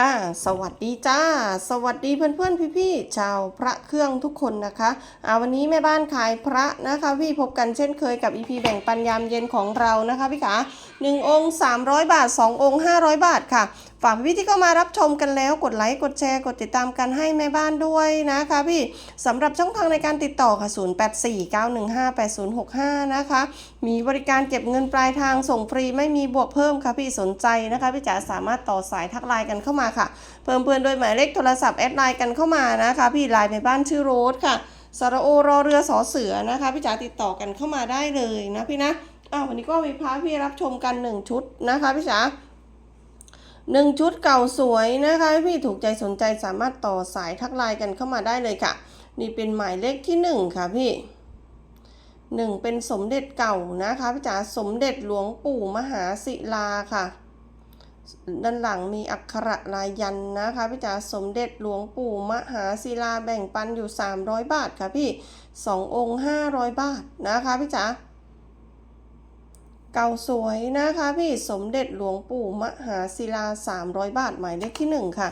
อ่าสวัสดีจ้า สวัสดีเพื่อนเพื่อนพี่พี่ชาวพระเครื่องทุกคนนะคะอ่าวันนี้แม่บ้านขายพระนะคะ พี่พบกันเช่นเคยกับอีพีแบ่งปันยามเย็นของเรานะคะพี่ขาหนึ่งองค์ 300 บาท 2 องค์ 500 บาทค่ะ ฝากพี่ที่เข้ามารับชมกันแล้วกดไลค์กดแชร์กดติดตามกันให้แม่บ้านด้วยนะคะพี่สำหรับช่องทางในการติดต่อค่ะ 0849158065 นะคะ มีบริการเก็บเงินปลายทางส่งฟรีไม่มีบวกเพิ่มค่ะพี่สนใจนะคะพี่จ๋าสามารถต่อสายทักไลน์กันเข้ามาค่ะ เพิ่มเพื่อนด้วยหมายเลขโทรศัพท์แอดไลน์กันเข้ามานะคะพี่ไลน์ในบ้านชื่อโรสค่ะสระโอรอเรือสอเสือนะคะพี่จ๋าติดต่อกันเข้ามาได้เลยนะพี่นะ อ้าววันนี้ก็มีพาพี่รับชมกันหนึ่งชุดนะคะพี่จ๋าหนึ่งชุดเก่าสวยนะคะพี่ถูกใจสนใจสามารถต่อสายทักไลน์กันเข้ามาได้เลยค่ะ นี่เป็นหมายเลขที่หนึ่งค่ะพี่หนึ่งเป็นสมเด็จเก่านะคะพี่จ๋าสมเด็จหลวงปู่มหาศิลาค่ะ ด้านหลังมีอักขระลายยันนะคะพี่จ๋าสมเด็จหลวงปู่มหาศิลาแบ่งปันอยู่ 300 บาทค่ะพี่สององค์500 บาทนะคะพี่จ๋า เก่าสวยนะคะพี่สมเด็จหลวงปู่มหาศิลา 300 บาท หมายเลขที่ 1 ค่ะ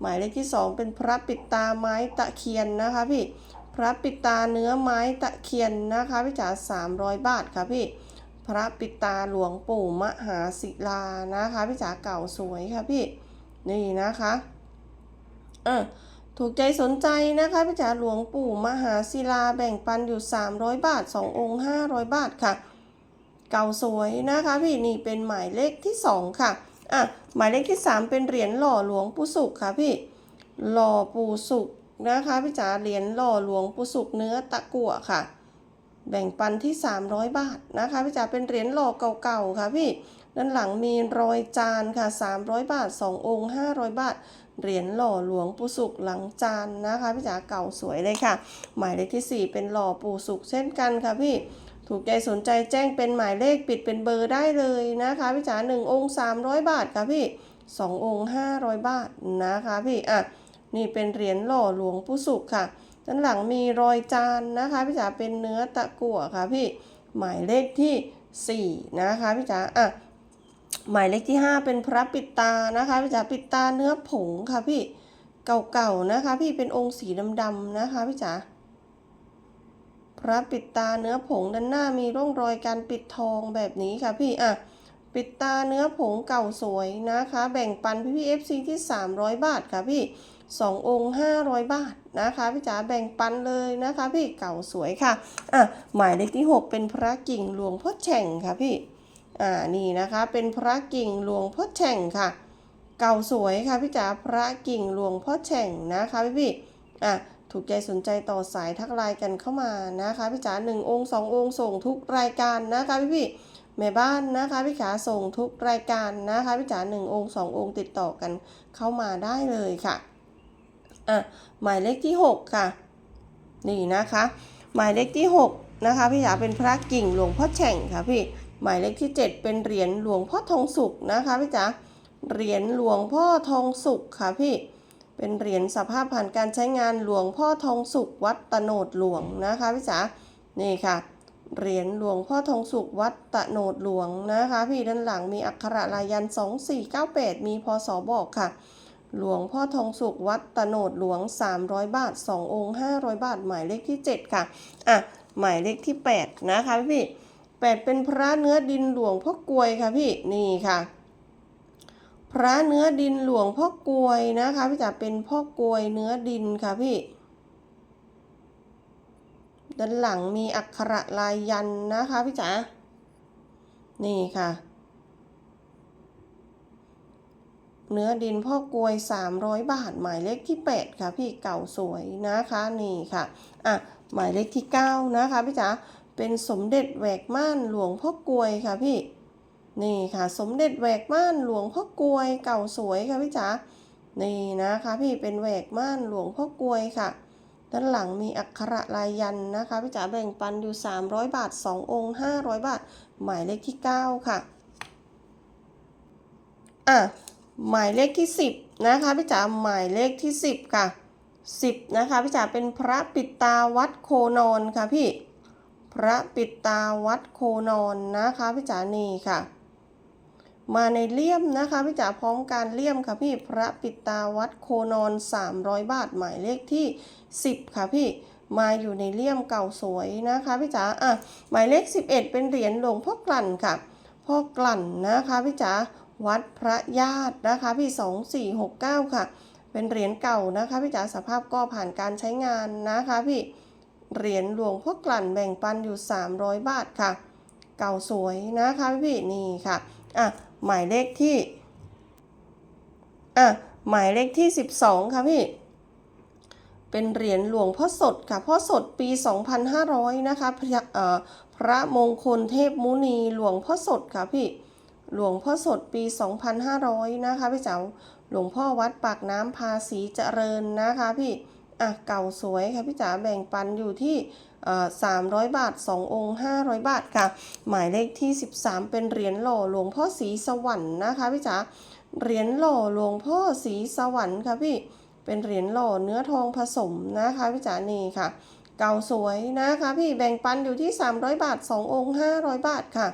หมายเลขที่ 2 เป็นพระปิดตาไม้ตะเคียนนะคะพี่พระปิดตาเนื้อไม้ตะเคียนนะคะพี่จ๋า300 บาทค่ะพี่พระปิดตาหลวงปู่มหาศิลานะคะพี่จ๋าเก่าสวยค่ะพี่นี่นะคะอะถูกใจสนใจนะคะพี่จ๋าหลวงปู่มหาศิลาแบ่งปันอยู่ 300 บาท 2 องค์ 500 บาทค่ะ เก่าสวยนะคะพี่นี่เป็นหมายเลขที่ 2 ค่ะอะหมายเลขที่ 3 เป็นเหรียญหล่อหลวงปู่สุขค่ะพี่หล่อปู่สุขนะคะพี่จ๋าเหรียญหล่อหลวงปู่สุขเนื้อตะกั่วค่ะ แบ่งปันที่ 300 บาทนะคะพี่จ๋าเป็นเหรียญหล่อเก่าๆค่ะพี่ด้านหลังมีรอยจานค่ะ 300 บาท 2 องค์ 500 บาท เหรียญหล่อหลวงปู่สุขหลังจานนะคะพี่จ๋าเก่าสวยเลยค่ะ หมายเลขที่ 4 เป็นหล่อปู่สุขเช่นกันค่ะพี่ ถูกใจสนใจแจ้งเป็นหมายเลขปิดเป็นเบอร์ได้เลยนะคะพี่จ๋า1องค์300บาทค่ะพี่2องค์500บาทนะคะพี่อะนี่เป็นเหรียญหล่อหลวงปู่สุขค่ะด้านหลังมีรอยจานนะคะพี่จ๋าเป็นเนื้อตะกั่วค่ะพี่หมายเลขที่ 4 นะคะพี่จ๋าอะหมายเลขที่ 5 เป็นพระปิดตานะคะพี่จ๋าปิดตาเนื้อผงค่ะพี่เก่าๆนะคะ พี่เป็นองค์สีดำๆนะคะพี่จ๋า พระปิดตาเนื้อผงด้านหน้ามีร่องรอยการปิดทองแบบนี้ค่ะพี่อะปิดตาเนื้อผงเก่าสวยนะคะ แบ่งปันพี่พี่เอฟซีที่ 300 บาทค่ะพี่สององค์500 บาทนะคะพี่จ๋าแบ่งปันเลยนะคะ พี่เก่าสวยค่ะอะหมายเลขที่ 6 เป็นพระกิ่งหลวงพ่อแฉ่งค่ะพี่อ่านี่นะคะเป็นพระกิ่งหลวงพ่อแฉ่งค่ะ เก่าสวยค่ะพี่จ๋าพระกิ่งหลวงพ่อแฉ่งนะคะพี่พี่อะ ถูกใจสนใจต่อสายทักไลน์กันเข้ามานะคะพี่จ๋าหนึ่งองค์สององค์ส่งทุกรายการนะคะพี่พี่แม่บ้านนะคะพี่ขาส่งทุกรายการนะคะพี่จ๋าหนึ่งองค์สององค์ติดต่อกันเข้ามาได้เลยค่ะอะหมายเลขที่ 6 ค่ะ นี่นะคะ หมายเลขที่ 6 นะคะพี่จ๋าเป็นพระกิ่งหลวงพ่อแฉ่งค่ะพี่หมายเลขที่ 7 เป็นเหรียญหลวงพ่อทองสุกนะคะพี่จ๋าเหรียญหลวงพ่อทองสุกค่ะพี่ เป็นเหรียญสภาพผ่านการใช้งานหลวงพ่อทองสุกวัดตะโนดหลวงนะคะพี่จ๋านี่ค่ะ เหรียญหลวงพ่อทองสุกวัดตะโนดหลวงนะคะ พี่ด้านหลังมีอักขระลายยัน 2498 มีพศบอกค่ะ หลวงพ่อทองสุขวัดตะโนดหลวง 300 บาท 2 องค์ 500 บาท หมายเลขที่ 7 ค่ะ อะ หมายเลขที่ 8 นะคะพี่ 8 เป็นพระเนื้อดินหลวงพ่อกลวยค่ะพี่ นี่ค่ะ พระเนื้อดินหลวงพ่อกลวยนะคะพี่จ๋าเป็นพ่อกลวยเนื้อดินค่ะพี่ ด้านหลังมีอักขระลายยันนะคะพี่จ๋า นี่ค่ะ เนื้อดินพ่อกลวย 300 บาท หมายเลขที่ 8 ค่ะพี่เก่าสวยนะคะนี่ค่ะ อะ หมายเลขที่ 9 นะคะพี่จ๋า เป็นสมเด็จแหวกม่านหลวงพ่อกลวยค่ะพี่ นี่ค่ะ สมเด็จแหวกม่านหลวงพ่อกลวย เก่าสวยค่ะพี่จ๋านี่นะคะพี่เป็นแหวกม่านหลวงพ่อกลวยค่ะ ด้านหลังมีอักขระลายยันนะคะพี่จ๋าแบ่งปันอยู่ 300 บาท 2 องค์ 500 บาท หมายเลขที่ 9 ค่ะอะหมายเลขที่ 10 นะคะพี่จ๋าหมายเลขที่ 10 ค่ะ 10 นะคะพี่จ๋าเป็นพระปิดตาวัดโคนอนค่ะพี่ พระปิดตาวัดโคนอนนะคะพี่จ๋านี่ค่ะ มาในเลี่ยมนะคะพี่จ๋าพร้อมการเลี่ยมค่ะพี่พระปิตาวัดโคนอน 300 บาทหมายเลขที่ 10 ค่ะพี่มาอยู่ในเลี่ยมเก่าสวยนะคะพี่จ๋าอะหมายเลข 11 เป็นเหรียญหลวงพ่อกลั่นค่ะพ่อกลั่นนะคะพี่จ๋าวัดพระญาตินะคะพี่ 2469 ค่ะ เป็นเหรียญเก่านะคะพี่จ๋าสภาพก็ผ่านการใช้งานนะคะพี่เหรียญหลวงพ่อกลั่นแบ่งปันอยู่ 300 บาทค่ะ เก่าสวยนะคะพี่นี่ค่ะอะ หมายเลขที่ อะ หมายเลขที่ 12 ค่ะพี่ เป็นเหรียญหลวงพ่อสดค่ะ พ่อสดปี 2,500 นะคะ พระพระมงคลเทพมุนีหลวงพ่อสดค่ะพี่ หลวงพ่อสดปี 2,500 นะคะพี่เจ้า หลวงพ่อวัดปากน้ำภาษีเจริญนะคะพี่ อะ เก่าสวยค่ะพี่จ๋าแบ่งปันอยู่ที่ 300 บาท 2 องค์ 500 บาทค่ะ หมายเลขที่ 13 เป็นเหรียญหล่อหลวงพ่อศรีสวรรค์นะคะพี่จ๋าเหรียญหล่อหลวงพ่อศรีสวรรค์ค่ะพี่เป็นเหรียญหล่อเนื้อทองผสมนะคะพี่จ๋านี่ค่ะ เก่าสวยนะคะพี่แบ่งปันอยู่ที่ 300 บาท 2 องค์ 500 บาทค่ะ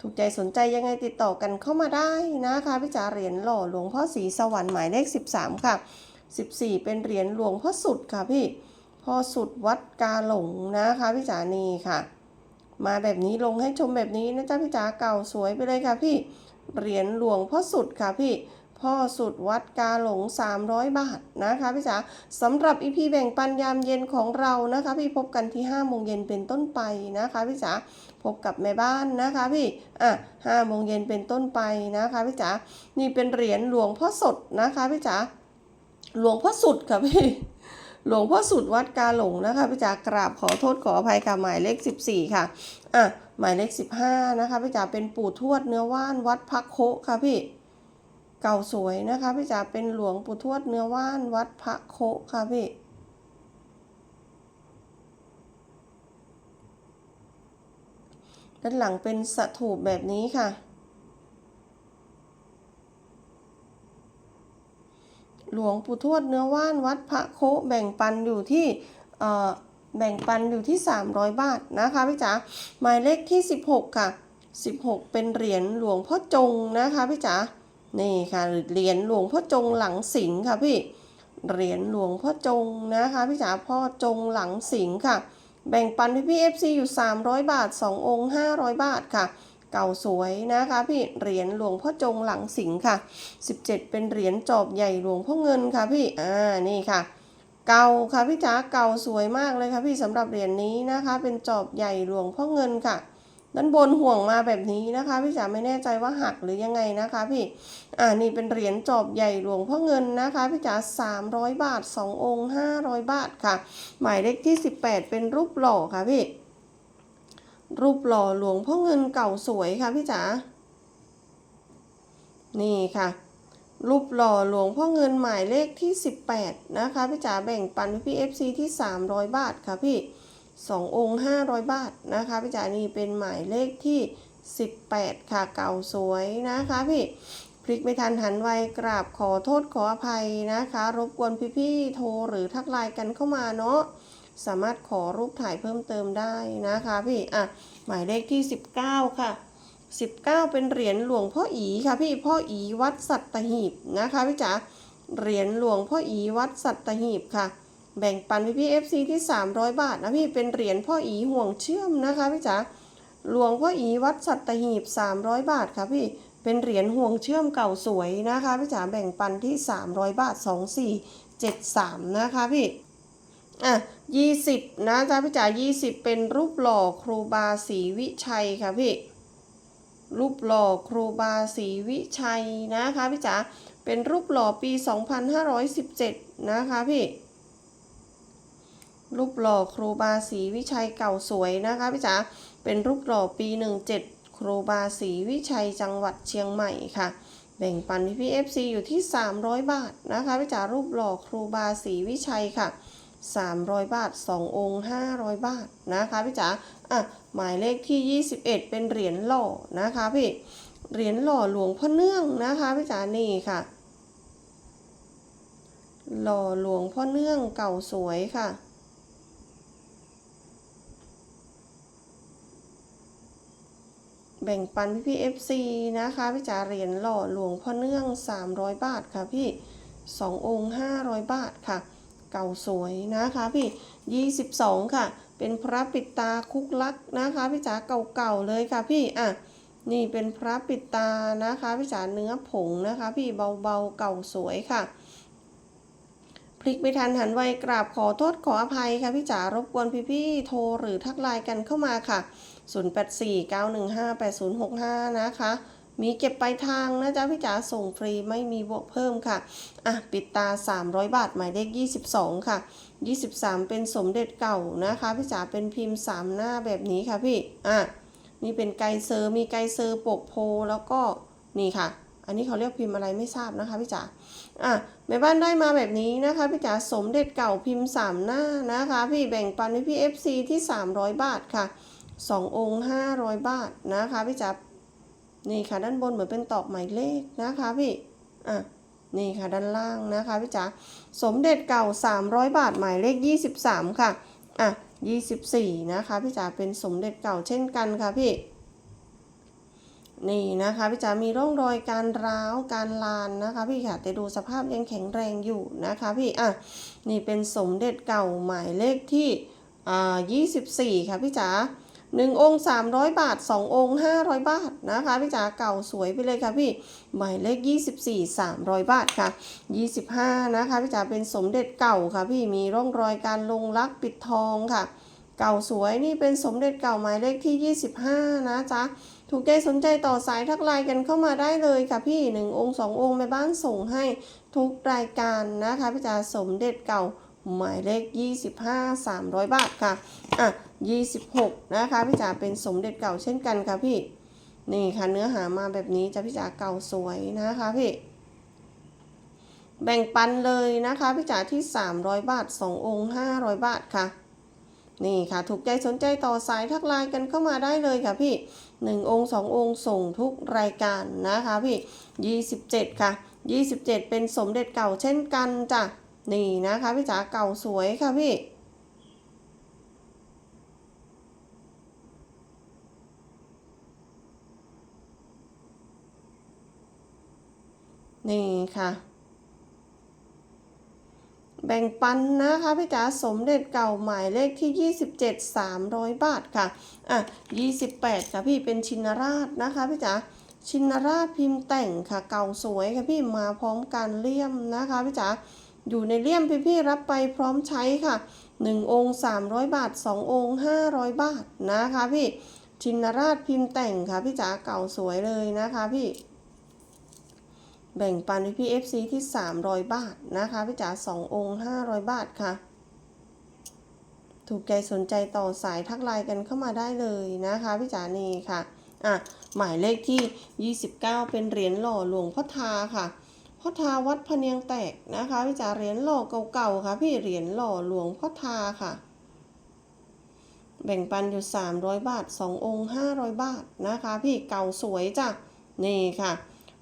ถูกใจสนใจยังไงติดต่อกันเข้ามาได้นะคะพี่จ๋าเหรียญหล่อหลวงพ่อศรีสวรรค์หมายเลข 13 ค่ะ 14 เป็นเหรียญหลวงพ่อสุดค่ะพี่ พ่อสุดวัดกาหลงนะคะพี่จ๋านี่ค่ะ มาแบบนี้ลงให้ชมแบบนี้นะจ๊ะพี่จ๋าเก่าสวยไปเลยค่ะพี่เหรียญหลวงพ่อสุดค่ะพี่พ่อสุดวัดกาหลง 300 บาทนะคะพี่จ๋าสำหรับอีพีแบ่งปันยามเย็นของเรานะคะ พี่พบกันที่5โมงเย็นเป็นต้นไปนะคะพี่จ๋าพบกับแม่บ้านนะคะพี่อะ5โมงเย็นเป็นต้นไปนะคะพี่จ๋านี่เป็นเหรียญหลวงพ่อสดนะคะพี่จ๋าหลวงพ่อสุดค่ะพี่ หลวงพ่อสุดวัดกาหลงนะคะพี่จ๋ากราบขอโทษขออภัยค่ะหมายเลข 14 ค่ะอะหมายเลข 15 นะคะพี่จ๋าเป็นปู่ทวดเนื้อว่านวัดพักโคค่ะพี่ เก่าสวยนะคะพี่จ๋าเป็นหลวงปู่ทวดเนื้อว่านวัดพระโคค่ะพี่ด้านหลังเป็นสถูปแบบนี้ค่ะ หลวงปู่ทวดเนื้อว่านวัดพระโคแบ่งปันอยู่ที่แบ่งปันอยู่ที่ 300 บาทนะคะพี่จ๋าหมายเลขที่ 16 ค่ะ 16 เป็นเหรียญหลวงพ่อจงนะคะพี่จ๋านี่ค่ะเหรียญหลวงพ่อจงหลังสิงค่ะพี่เหรียญหลวงพ่อจงนะคะพี่จ๋าพ่อจงหลังสิงค่ะ แบ่งปันพี่พี่เอฟซีอยู่ 300 บาท 2 องค์ 500 บาทค่ะ เก่าสวยนะคะพี่เหรียญหลวงพ่อจงหลังสิงค่ะ 17 เป็นเหรียญจอบใหญ่หลวงพ่อเงินค่ะพี่อ่านี่ค่ะ เก่าค่ะพี่จ๋าเก่าสวยมากเลยค่ะพี่สำหรับเหรียญนี้นะคะ เป็นจอบใหญ่หลวงพ่อเงินค่ะด้านบนห่วงมาแบบนี้นะคะ พี่จ๋าไม่แน่ใจว่าหักหรือยังไงนะคะพี่อ่านี่เป็นเหรียญจอบใหญ่หลวงพ่อเงินนะคะพี่จ๋า300 บาท 2 องค์ 500 บาทค่ะ หมายเลขที่ 18 เป็นรูปหล่อค่ะพี่ รูปหล่อหลวงพ่อเงินเก่าสวยค่ะพี่จ๋า นี่ค่ะ รูปหล่อหลวงพ่อเงินหมายเลขที่ 18 นะคะพี่จ๋าแบ่งปันพี่ FC ที่ 300 บาทค่ะพี่2องค์500 บาทนะคะพี่จ๋านี่เป็นหมายเลขที่ 18 ค่ะเก่าสวยนะคะพี่พลิกไม่ทันหันไวกราบขอโทษขออภัยนะคะ รบกวนพี่ๆโทรหรือทักไลน์กันเข้ามาเนาะ สามารถขอรูปถ่ายเพิ่มเติมได้นะคะพี่อะหมายเลขที่ 19 ค่ะ 19 เป็นเหรียญหลวงพ่ออีค่ะพี่พ่ออีวัดสัตหีบนะคะพี่จ๋าเหรียญหลวงพ่ออีวัดสัตหีบค่ะ แบ่งปันพี่พี่เอฟซีที่ 300 บาทนะพี่เป็นเหรียญพ่ออีห่วงเชื่อมนะคะพี่จ๋าหลวงพ่ออีวัดสัตหีบ 300 บาทค่ะพี่เป็นเหรียญห่วงเชื่อมเก่าสวยนะคะพี่จ๋าแบ่งปันที่ 300 บาท 2473 นะคะพี่ อะ20นะจ๊ะพี่จ๋า20เป็นรูปหล่อครูบาศรีวิชัยค่ะพี่ รูปหล่อครูบาศรีวิชัยนะคะพี่จ๋าเป็นรูปหล่อปี 2517 นะคะพี่ รูปหล่อครูบาศรีวิชัยเก่าสวยนะคะพี่จ๋าเป็นรูปหล่อปี 17 ครูบาศรีวิชัยจังหวัดเชียงใหม่ค่ะแบ่งปันพี่พี่เอฟซีอยู่ที่ 300 บาทนะคะพี่จ๋ารูปหล่อครูบาศรีวิชัยค่ะ 300 บาท 2 องค์ 500 บาทนะคะพี่จ๋าอะหมายเลขที่ 21 เป็นเหรียญหล่อนะคะพี่เหรียญหล่อหลวงพ่อเนื่องนะคะพี่จ๋านี่ค่ะ หล่อหลวงพ่อเนื่องเก่าสวยค่ะแบ่งปันพี่พี่เอฟซีนะคะพี่จ๋าเหรียญหล่อหลวงพ่อเนื่อง 300 บาทค่ะพี่ 2 องค์ 500 บาทค่ะ เก่าสวยนะคะพี่ 22 ค่ะ เป็นพระปิดตาคุกลักนะคะพี่จ๋าเก่าๆเลยค่ะพี่อะนี่เป็นพระปิดตานะคะพี่จ๋าเนื้อผงนะคะ พี่เบาๆเก่าสวยค่ะ พลิกไม่ทันหันไวกราบขอโทษขออภัยค่ะพี่จ๋ารบกวนพี่ๆโทรหรือทักไลน์กันเข้ามาค่ะ 0849158065 นะคะ มีเก็บปลายทางนะจ๊ะพี่จ๋าส่งฟรีไม่มีบวกเพิ่มค่ะ อะ ปิดตา 300 บาท หมายเลข 22 ค่ะ 23 เป็นสมเด็จเก่านะคะ พี่จ๋าเป็นพิมพ์ 3 หน้าแบบนี้ค่ะพี่ อะ นี่เป็นไกเซอร์ มีไกเซอร์ปกโพแล้วก็นี่ค่ะ อันนี้เขาเรียกพิมพ์อะไรไม่ทราบนะคะพี่จ๋า อะแม่บ้านได้มาแบบนี้นะคะพี่จ๋าสมเด็จเก่าพิมพ์ 3 หน้านะคะ พี่แบ่งปันให้พี่ FC ที่ 300 บาทค่ะ2องค์500 บาทนะคะพี่จ๋า นี่ค่ะด้านบนเหมือนเป็นตอกหมายเลขนะคะพี่อะนี่ค่ะด้านล่างนะคะพี่จ๋าสมเด็จเก่า 300 บาทหมายเลข 23 ค่ะอะ24 นะคะพี่จ๋าเป็นสมเด็จเก่าเช่นกันค่ะพี่นี่นะคะพี่จ๋ามีร่องรอยการร้าวการลานนะคะพี่ค่ะแต่ดูสภาพยังแข็งแรงอยู่นะคะพี่อะนี่เป็นสมเด็จเก่าหมายเลขที่อ่า24 ค่ะพี่จ๋า หนึ่งองค์ 300 บาท 2 องค์ 500 บาทนะคะพี่จ๋าเก่าสวยไปเลยค่ะพี่หมายเลข 24 300 บาทค่ะ 25 นะคะพี่จ๋าเป็นสมเด็จเก่าค่ะพี่มีร่องรอยการลงลักปิดทองค่ะ เก่าสวยนี่เป็นสมเด็จเก่าหมายเลขที่ 25 นะจ๊ะถูกใจสนใจต่อสายทักไลน์กันเข้ามาได้เลยค่ะพี่ 1 องค์ 2 องค์แม่บ้านส่งให้ทุกรายการนะคะพี่จ๋าสมเด็จเก่า หมายเลข 25 300 บาทค่ะ อะ 26 นะคะพี่จ๋าเป็นสมเด็จเก่าเช่นกันค่ะพี่ นี่ค่ะเนื้อหามาแบบนี้จะพี่จ๋าเก่าสวยนะคะพี่ แบ่งปันเลยนะคะพี่จ๋าที่ 300 บาท 2 องค์ 500 บาทค่ะ นี่ค่ะ ถูกใจสนใจต่อสายทักไลน์กันเข้ามาได้เลยค่ะพี่ 1 องค์ 2 องค์ส่งทุกรายการนะคะพี่ 27 ค่ะ 27 เป็นสมเด็จเก่าเช่นกันจ้ะ นี่นะคะพี่จ๋าเก่าสวยค่ะพี่ นี่ค่ะแบ่งปันนะคะพี่จ๋าสมเด็จเก่าหมายเลขที่ 27 300 บาทค่ะ อะ 28 ค่ะพี่เป็นชินราชนะคะพี่จ๋าชินราชพิมพ์แต่งค่ะเก่าสวยค่ะพี่มาพร้อมการเลี่ยมนะคะพี่จ๋า อยู่ในเลี่ยมพี่พี่ๆรับไปพร้อมใช้ค่ะ 1 องค์ 300 บาท 2 องค์ 500 บาทนะคะพี่ชินราชพิมพ์แต่งค่ะพี่จ๋าเก่าสวยเลยนะคะพี่ แบ่งปันพี่ FC ที่ 300 บาทนะคะพี่จ๋า2องค์ 500 บาทค่ะ ถูกใจสนใจต่อสายทักไลน์กันเข้ามาได้เลยนะคะพี่จ๋านี่ค่ะอะ หมายเลขที่ 29 เป็นเหรียญหล่อหลวงพ่อทาค่ะ พ่อทาวัดพะเนียงแตกนะคะพี่จ๋าเหรียญหล่อเก่าๆค่ะ พี่เหรียญหล่อหลวงพ่อทาค่ะ แบ่งปันอยู่ 300 บาท 2 องค์ 500 บาทนะคะ พี่เก่าสวยจ้ะนี่ค่ะ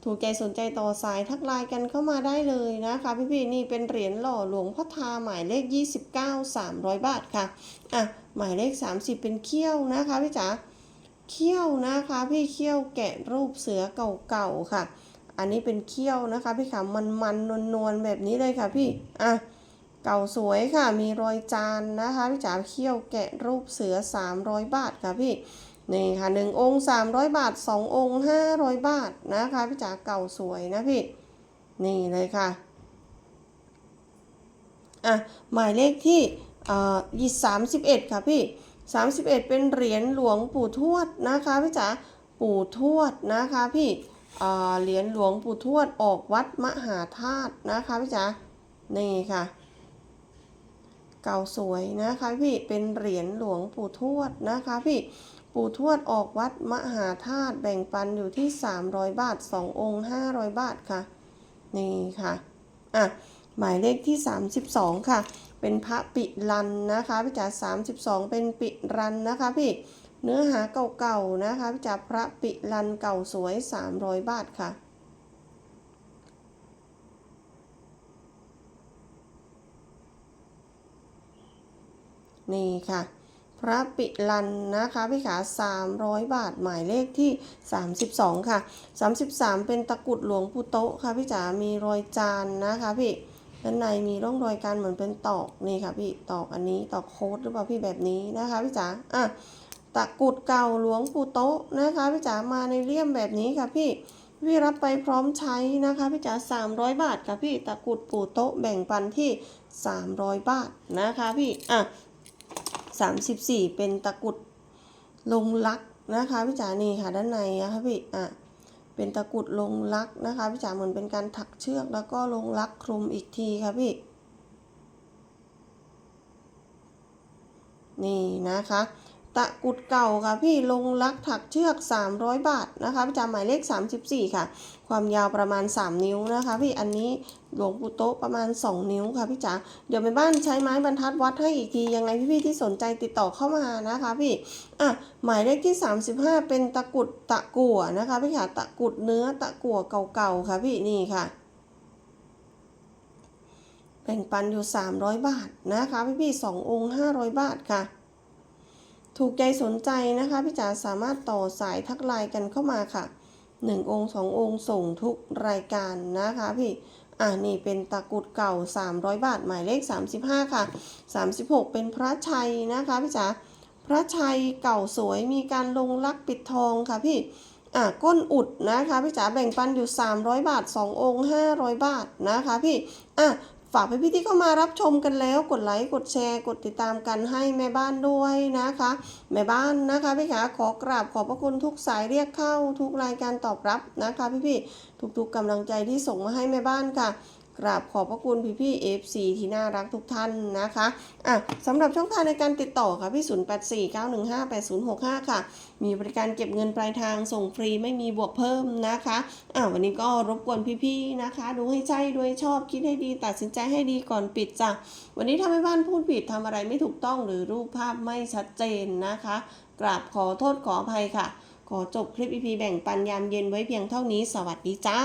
ถูกใจสนใจต่อสายทักไลน์กันเข้ามาได้เลยนะคะ พี่พี่ๆนี่เป็นเหรียญหล่อหลวงพ่อทาหมายเลข 29 300 บาทค่ะอะหมายเลข 30 เป็นเขี้ยวนะคะพี่จ๋าเขี้ยวนะคะ พี่เขี้ยวแกะรูปเสือเก่าๆค่ะ อันนี้เป็นเขี้ยวนะคะพี่ขามันมันนวลนวลแบบนี้เลยค่ะพี่อะเก่าสวยค่ะมีรอยจานนะคะพี่จ๋าเขี้ยวแกะรูปเสือ 300 บาทค่ะพี่นี่ค่ะหนึ่งองค์300 บาท 2 องค์ 500 บาทนะคะพี่จ๋าเก่าสวยนะพี่นี่เลยค่ะอะหมายเลขที่อ่อยี่สามสิบเอ็ดค่ะพี่สามสิบเอ็ดเป็นเหรียญหลวงปู่ทวดนะคะพี่จ๋าปู่ทวดนะคะพี่ เหรียญหลวงปู่ทวดออกวัดมหาธาตุนะคะพี่จ๋านี่ค่ะ เก่าสวยนะคะพี่เป็นเหรียญหลวงปู่ทวดนะคะพี่ปู่ทวดออกวัดมหาธาตุแบ่งปันอยู่ที่ 300 บาท 2 องค์ 500 บาทค่ะ นี่ค่ะอะหมายเลขที่ 32 ค่ะ เป็นพระปิรันนะคะพี่จ๋า32 เป็นปิรันนะคะพี่ เนื้อหาเก่าๆนะคะพี่จ๋าพระปิรันเก่าสวย 300 บาทค่ะ นี่ค่ะ พระปิลันนะคะพี่ขา 300 บาทหมายเลขที่ 32 ค่ะ 33 เป็นตะกุดหลวงปู่โตะค่ะพี่จ๋ามีรอยจานนะคะพี่ด้านในมีร่องรอยการเหมือนเป็นตอกนี่ค่ะพี่ตอกอันนี้ตอกโค้ดหรือเปล่าพี่แบบนี้นะคะพี่จ๋าอะ ตะกรุดเก่าหลวงปู่โตะนะคะพี่จ๋ามาในเลี่ยมแบบนี้ค่ะพี่พี่รับไปพร้อมใช้นะคะพี่จ๋า300 บาทค่ะพี่ตะกรุดปู่โต๊ะแบ่งปันที่ 300 บาทนะคะพี่อะ34 เป็นตะกรุดลงลักนะคะพี่จ๋านี่ค่ะด้านในนะคะพี่อะเป็นตะกรุดลงลักนะคะพี่จ๋าเหมือนเป็นการถักเชือกแล้วก็ลงลักคลุมอีกทีค่ะพี่นี่นะคะ ตะกุดเก่าค่ะพี่ลงลักถักเชือก 300 บาทนะคะประจำหมายเลข 34 ค่ะ ความยาวประมาณ 3 นิ้วนะคะ พี่อันนี้หลวงปู่โต๊ะประมาณ 2 นิ้วค่ะพี่จ๋าเดี๋ยวไปบ้านใช้ไม้บรรทัดวัดให้อีกทียังไงพี่ๆที่สนใจติดต่อเข้ามานะคะพี่อะหมายเลขที่ 35 เป็นตะกุดตะกั่วนะคะพี่ค่ะตะกุดเนื้อตะกั่วเก่าๆค่ะพี่นี่ค่ะแบ่งปันอยู่ 300 บาทนะคะพี่ๆ2องค์ 500 บาทค่ะ ถูกใจสนใจนะคะพี่จ๋าสามารถต่อสายทักไลน์กันเข้ามาค่ะ 1 องค์ 2 องค์ส่งทุกรายการนะคะพี่อ่านี่เป็นตะกรุดเก่า 300 บาท หมายเลข 35 ค่ะ 36 เป็นพระชัยนะคะพี่จ๋าพระชัยเก่าสวยมีการลงลักปิดทองค่ะพี่อะก้นอุดนะคะพี่จ๋าแบ่งปันอยู่ 300 บาท 2 องค์ 500 บาทนะคะพี่อะ ฝากพี่ๆที่เข้ามารับชมกันแล้ว กดไลค์กดแชร์ กดติดตามกันให้แม่บ้านด้วยนะคะ แม่บ้านนะคะพี่ขาขอกราบขอบพระคุณทุกสายเรียกเข้าทุกรายการตอบรับนะคะ พี่ๆทุกๆกำลังใจที่ส่งมาให้แม่บ้านค่ะ กราบขอบพระคุณพี่ๆ FC ที่น่ารักทุกท่านนะคะอะสำหรับช่องทางในการติดต่อค่ะพี่ 0849158065 ค่ะ มีบริการเก็บเงินปลายทางส่งฟรีไม่มีบวกเพิ่มนะคะอะวันนี้ก็รบกวนพี่ๆนะคะ ดูให้ใช่ดูให้ชอบคิดให้ดี ตัดสินใจให้ดีก่อนปิดจ้ะวันนี้ทำให้บ้านพูดผิดทำอะไรไม่ถูกต้องหรือรูปภาพไม่ชัดเจนนะคะ กราบขอโทษขออภัยค่ะ ขอจบคลิป EP แบ่งปันยามเย็นไว้เพียงเท่านี้ สวัสดีจ้า